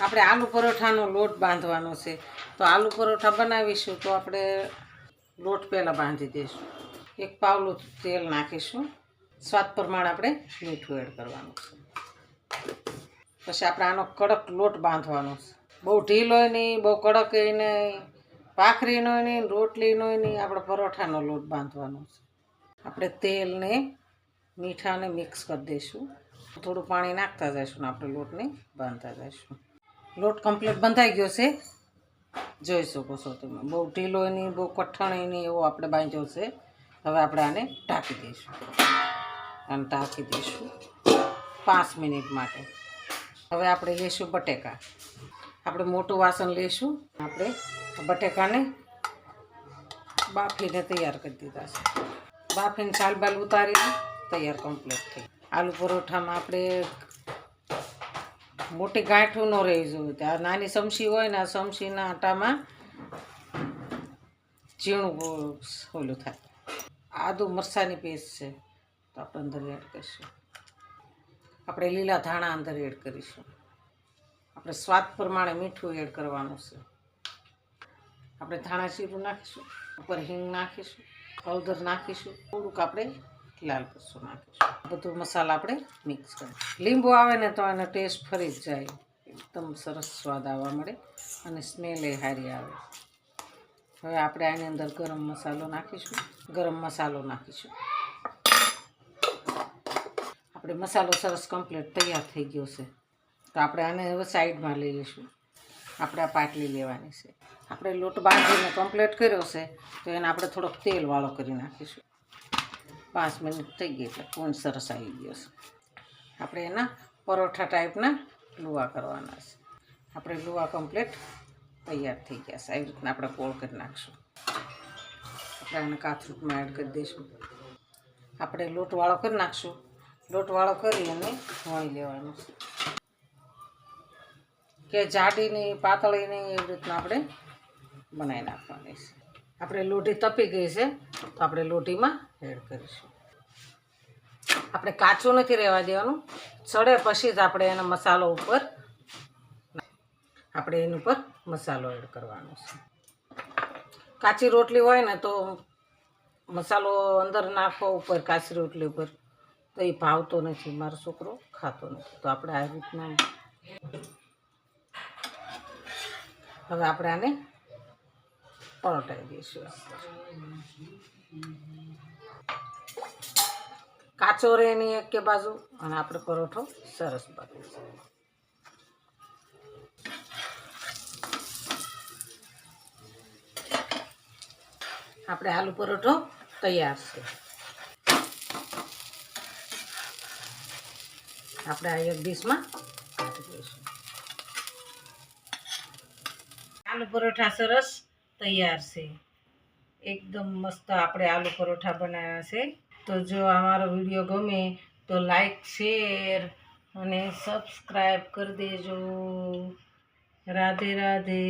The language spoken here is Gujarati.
આપણે આલુ પરોઠાનો લોટ બાંધવાનો છે. તો આલુ પરોઠા બનાવીશું તો આપણે લોટ પહેલાં બાંધી દઈશું. એક પાવલું તેલ નાખીશું. સ્વાદ પ્રમાણે આપણે મીઠું એડ કરવાનું છે. પછી આપણે આનો કડક લોટ બાંધવાનો છે. બહુ ઢીલોય નહીં, બહુ કડક નહીં ભાખરીનો નહીં રોટલીનો નહીં, આપણે પરોઠાનો લોટ બાંધવાનો છે. આપણે તેલને મીઠાને મિક્સ કરી દઈશું. થોડું પાણી નાખતા જઈશું ને આપણે લોટને બાંધતા જઈશું. લોટ કમ્પ્લીટ બંધાઈ ગયો છે. જોઈ શકો છો તમે. બહુ ઢીલો એની, બહુ કઠણ એની એવો આપણે બાંધ્યો છે. હવે આપણે આને ઢાંકી દઈશું. આને ઢાંકી દઈશું પાંચ મિનિટ માટે. હવે આપણે લઈશું બટેકા. આપણે મોટું વાસણ લઈશું આપણે બટેકાને બાફીને તૈયાર કરી દીધા છે. બાફીને છાલ બાલ ઉતારીને તૈયાર કમ્પ્લીટ થઈ. આલુ પરોઠામાં આપણે મોટી ગાંઠું ન રહેવી જોઈએ. આ નાની સમસી હોય ને આ સમસીના આટામાં ઝીણું ઓલું થાય. આદુ મરસાની પેસ્ટ છે. તો આપણે અંદર એડ કરીશું. આપણે લીલા ધાણા અંદર એડ કરીશું. આપણે સ્વાદ પ્રમાણે મીઠું એડ કરવાનું છે. આપણે ધાણા જીરું નાખીશું. ઉપર હિંગ નાખીશું. હળદર નાખીશું. થોડુંક આપણે લાલ મરચું નાખીશું. બધું મસાલા આપણે મિક્સ કરીશું. લીંબુ આવે ને તો એનો ટેસ્ટ ફરી જ જાય. એકદમ સરસ સ્વાદ આવવા મળે અને સ્મેલ એ સારી આવે. હવે આપણે આની અંદર ગરમ મસાલો નાખીશું. ગરમ મસાલો નાખીશું. આપણે મસાલો સરસ કમ્પ્લીટ તૈયાર થઈ ગયો છે. તો આપણે આને હવે સાઈડમાં લઈ લઈશું. આપણે આ પાટલી લેવાની છે. આપણે લોટ બાંધીને કમ્પ્લીટ કર્યો છે, તો એને આપણે થોડોક તેલવાળો કરી નાખીશું. પાંચ મિનિટ થઈ ગઈ એટલે કોણ સરસ આવી ગયો છે. આપણે એના પરોઠા ટાઈપના લુવા કરવાના છે. આપણે લુવા કમ્પ્લીટ તૈયાર થઈ ગયા છે. આવી રીતના આપણે કોળ કરી નાખીશું. આપણે એને કાથરૂટમાં એડ કરી દઈશું. આપણે લોટવાળો કરી નાખશું. લોટવાળો કરી અને વણી લેવાનું કે પાતળી નહીં એવી રીતના આપણે બનાવી નાખવાની છે. આપણે લોટી તપી ગઈ છે, તો આપણે લોટીમાં એડ કરીશું. આપણે કાચું નથી રહેવા દેવાનું. ચડે પછી જ આપણે એનો મસાલો ઉપર આપણે એની ઉપર મસાલો એડ કરવાનો છે. કાચી રોટલી હોય ને તો મસાલો અંદર નાખો ઉપર, કાચી રોટલી ઉપર. તો એ ભાવતો નથી. મારો છોકરો ખાતો નથી. તો આપણે આ રીતના હવે આપણે આને પરોટાઈ દઈશું. કાચો રહે એની એક કે બાજુ, અને આપણે પરોઠો સરસ બને છે. આપણે આલુ પરોઠો તૈયાર છે. આપણે આ એક ડીશમાં આલુ પરોઠા સરસ તૈયાર છે. એકદમ મસ્ત આપણે આલુ પરોઠા બનાવ્યા છે. તો જો અમારો વીડિયો ગમે તો લાઈક શેર અને સબસ્ક્રાઈબ કરી દેજો. રાધે રાધે.